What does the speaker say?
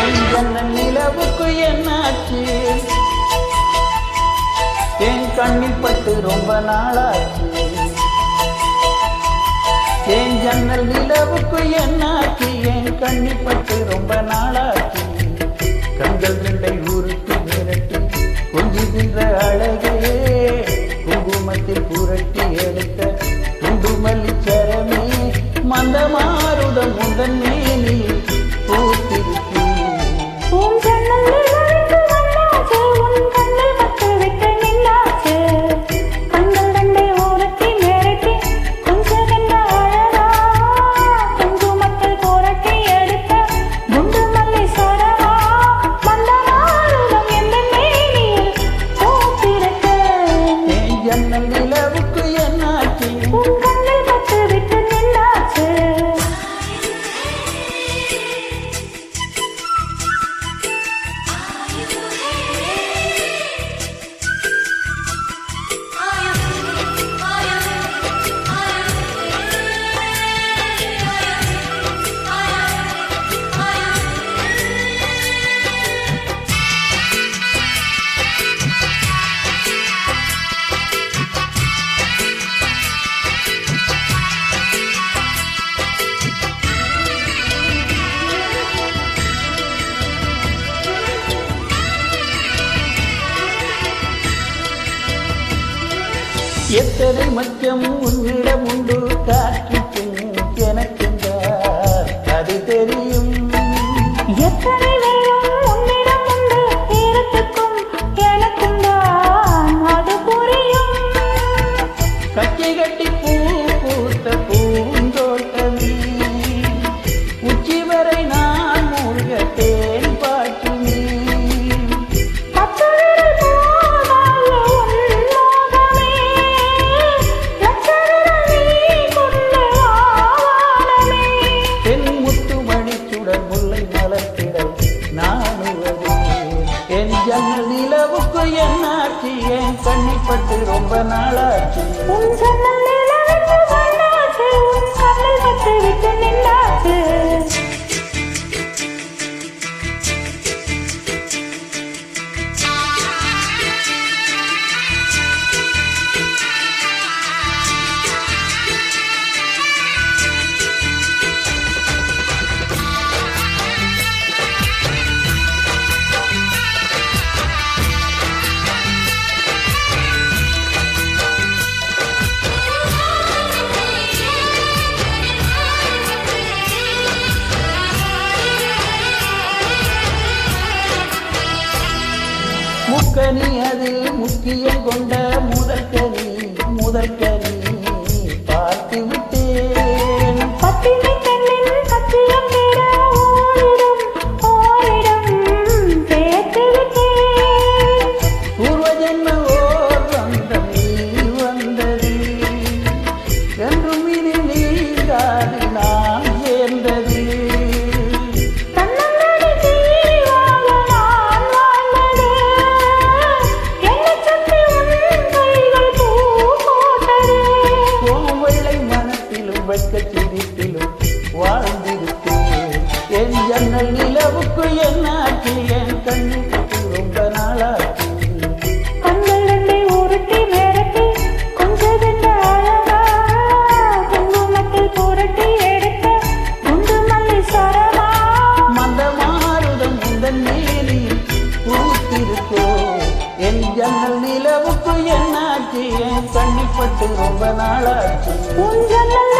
என் நிலவுக்கு என்னாச்சு? என் கண்ணில் பட்டு ரொம்ப நாளாச்சு. என் ஜன்னல் நிலவுக்கு என்னாச்சு? என் கண்ணில் பட்டு ரொம்ப நாளாச்சு. கண்கள் ரெண்டை உருட்டி மிரட்டி கொஞ்சுகின்ற அழகே குங்குமத்தில் புரட்டி எடுத்த குண்டுமல்லி சரமே மந்தமாருடன் முந்தன் எத்தனை மச்சம் உன்னிடம் மணிச்சுடர் முல்லை நானுவதே என் ஜன்னல் நிலவுக்கு என்னாச்சு என் கண்ணிப்பட்டு ரொம்ப நாளாச்சு. கனி அதில் முக்கியம் கொண்ட முதற்கனி முதற்கனி. என் ஜன்னல் நிலவுக்கு என்னாச்சு என் கண்ணுக்கு ரொம்ப நாளாச்சு. கண்கள் ரெண்டை உருட்டி மிரட்டி அழகா. குங்குமத்தில் புரட்டி எடுத்த குண்டு மல்லி பூத்திருக்கோ. என் ஜன்னல் நிலவுக்கு என்னாச்சு என் கண்ணிப்பட்டு ரொம்ப நாளாச்சு. உன் ஜன்னல்